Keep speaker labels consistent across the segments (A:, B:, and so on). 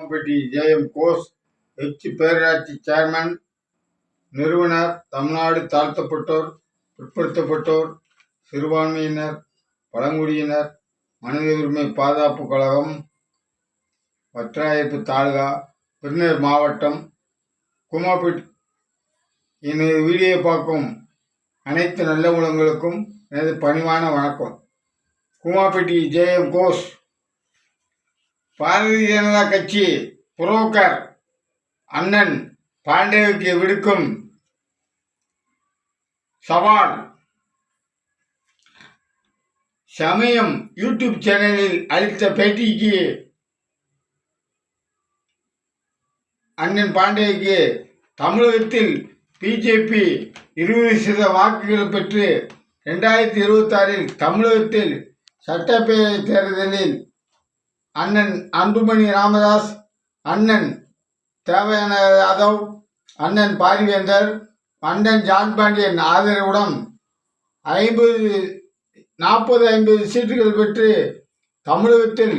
A: Komappatti JM Ghosh H. பேரூராட்சி chairman நிறுவனர் தமிழ்நாடு தாழ்த்தப்பட்டோர் பிற்படுத்தப்பட்டோர் சிறுபான்மையினர் பழங்குடியினர் மனித உரிமை பாதுகாப்பு கழகம் வற்றாயப்பு தாலுகா விருதுநகர் மாவட்டம் குமாபிட் எனது வீடியோ பார்க்கும் அனைத்து நல்ல உலகங்களுக்கும் எனது பணிவான வணக்கம். குமாப்பட்டி ஜேஎம் கோஷ். பாரதிய ஜனதா கட்சி புரோக்கர் அண்ணன் பாண்டேவுக்கு விடுக்கும் சவால். சமயம் யூடியூப் சேனலில் அளித்த பேட்டிக்கு அண்ணன் பாண்டேக்கு தமிழகத்தில் பிஜேபி இருபது சதவீத வாக்குகள் பெற்று ரெண்டாயிரத்தி இருபத்தாறில் தமிழகத்தில் சட்டப்பேரவை தேர்தலில் அண்ணன் அன்புமணி ராமதாஸ் அண்ணன் தேவையான யாதவ் அண்ணன் பாரிவேந்தர் அண்ணன் ஜான் பாண்டியன் ஆதரவுடன் ஐம்பது நாற்பது ஐம்பது சீட்டுகள் பெற்று தமிழகத்தில்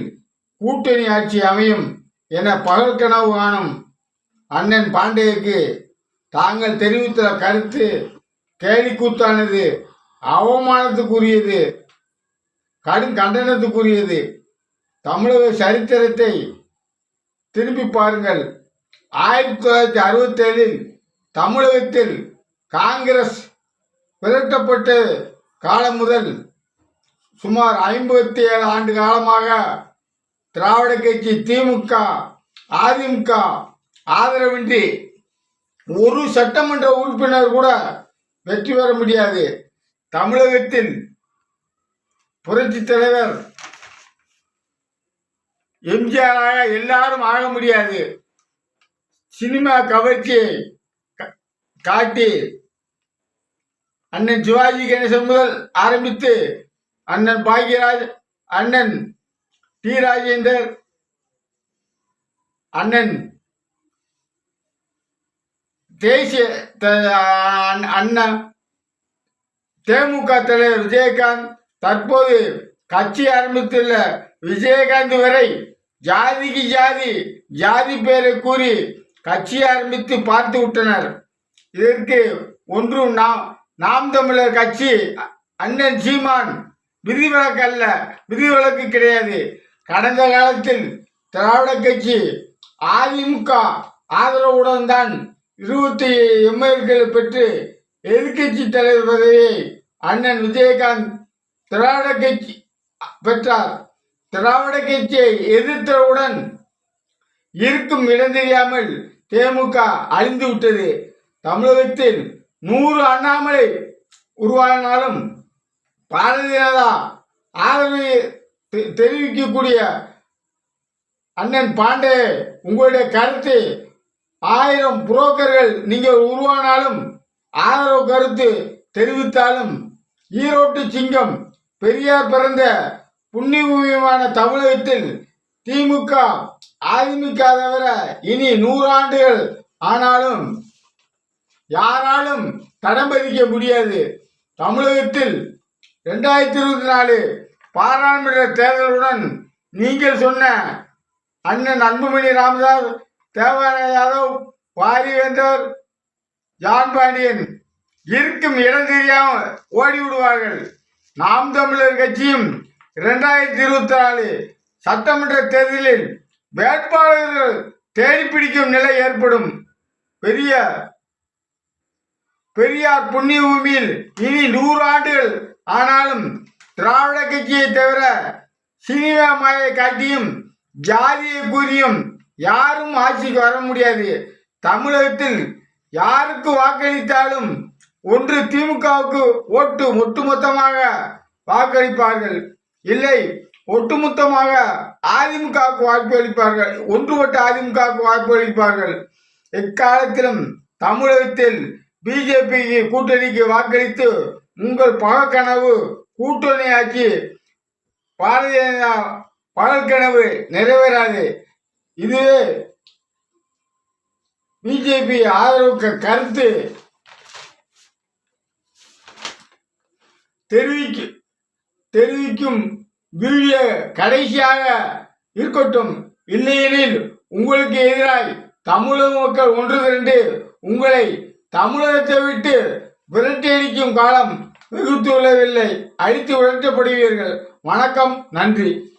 A: கூட்டணி ஆட்சி அமையும் என பகல் கனவு காணும் அண்ணன் பாண்டியக்கு தாங்கள் தெரிவித்த கருத்து கேலிக்கூத்தானது அவமானத்துக்குரியது கடும் கண்டனத்துக்குரியது. தமிழக சரித்திரத்தை திரும்பி பாருங்கள். ஆயிரத்தி தொள்ளாயிரத்தி அறுபத்தேழில் தமிழகத்தில் காங்கிரஸ் விரட்டப்பட்ட காலம் முதல் சுமார் ஐம்பத்தி ஏழு ஆண்டு காலமாக திராவிட கட்சி திமுக அதிமுக ஆதரவின்றி ஒரு சட்டமன்ற உறுப்பினர் கூட வெற்றி பெற முடியாது. தமிழகத்தில் புரட்சி தலைவர் எம்ஜிஆராக எல்லாரும் ஆக முடியாது. சினிமா கவர்ச்சி காட்டி அண்ணன் சிவாஜி கணேசன் முதல் ஆரம்பித்து அண்ணன் பாக்யராஜ் அண்ணன் டி ராஜேந்தர் அண்ணன் தேசிய த- அண்ணன் தேமுக தலைவர் விஜயகாந்த் தற்போது கட்சி ஆரம்பித்துள்ள விஜயகாந்த் வரை ஜாதிக்கு ஜாதி ஜாதி பெயரை கூறி கட்சி ஆரம்பித்து பார்த்து விட்டனர். இதற்கு ஒன்று நாம் நாம் தமிழர் கட்சி அண்ணன் சீமான் விதிவிலக்கு அல்ல விதிவிலக்கு கிடையாது. கடந்த காலத்தில் திராவிட கட்சி அதிமுக ஆதரவுடன் தான் இருபத்தி எம்எல்களை பெற்று எதிர்கட்சி தலைவர் பதவியை அண்ணன் விஜயகாந்த் திராவிட கட்சி பெற்றார். திராவிட கட்சியை எதிர்த்தவுடன் இருக்கும் இடம் தெரியாமல் தேமுக அழிந்து விட்டது. தமிழகத்தில் நூறு அண்ணாமலை உருவாகினாலும் பாரதிய ஜனதா ஆதரவு தெ- தெரிவிக்கக்கூடிய அண்ணன் பாண்டே உங்களுடைய கருத்து ஆயிரம் புரோக்கர்கள் நீங்கள் உருவானாலும் ஆதரவு கருத்து தெரிவித்தாலும் ஈரோட்டு சிங்கம் பெரியார் பிறந்த புண்ணியபூமியமான தமிழகத்தில் திமுக அதிமுக தவிர இனி நூறாண்டுகள் ஆனாலும் யாராலும் தடம் பதிக்க முடியாது. தமிழகத்தில் ரெண்டாயிரத்தி இருபத்தி நாலு பாராளுமன்ற தேர்தலுடன் நீங்கள் சொன்ன அண்ணன் அன்புமணி ராமதாஸ் தேவாலய யாதவ் பாரிவேந்தர் ஜான் பாண்டியன் இருக்கும் இடம் தெரியாமல் ஓடி விடுவார்கள் நாம் தமிழர் கட்சியும் இரண்டாயிரத்தி இருபத்தி நாலு சட்டமன்ற தேர்தலில் வேட்பாளர்கள் தேடி பிடிக்கும் நிலை ஏற்படும். பெரிய பெரியார் புண்ணிய பூமியில் இனி நூறு ஆண்டுகள் ஆனாலும் திராவிட கட்சியை தவிர சினிமா மாயை காட்டியும் ஜாதியை கூறியும் யாரும் ஆட்சிக்கு வர முடியாது. தமிழகத்தில் யாருக்கு வாக்களித்தாலும் ஒன்று திமுகவுக்கு ஓட்டு ஒட்டுமொத்தமாக வாக்களிப்பார்கள். இல்லை ஒட்டுமொத்தமாக அதிமுகவுக்கு வாய்ப்பு அளிப்பார்கள். ஒன்றுபட்ட அதிமுகவுக்கு வாய்ப்பு அளிப்பார்கள். எக்காலத்திலும் தமிழகத்தில் பிஜேபிக்கு கூட்டணிக்கு வாக்களித்து உங்கள் பகக்கனவு கூட்டணி ஆக்கி பாரதிய ஜனதா பகற்கனவு நிறைவேறாது. இதுவே பிஜேபி ஆதரவு கருத்து. தெரிவிக்க தெரிவிக்கும் வீடியோ கடைசியாக இருக்கட்டும். இல்லையெனில் உங்களுக்கு எதிராய் தமிழக மக்கள் ஒன்று திரண்டு உங்களை தமிழகத்தை விட்டு விரட்டி அடிக்கும் காலம் வெகுத்துள்ளவில்லை அழித்து விரட்டப்படுவீர்கள். வணக்கம். நன்றி.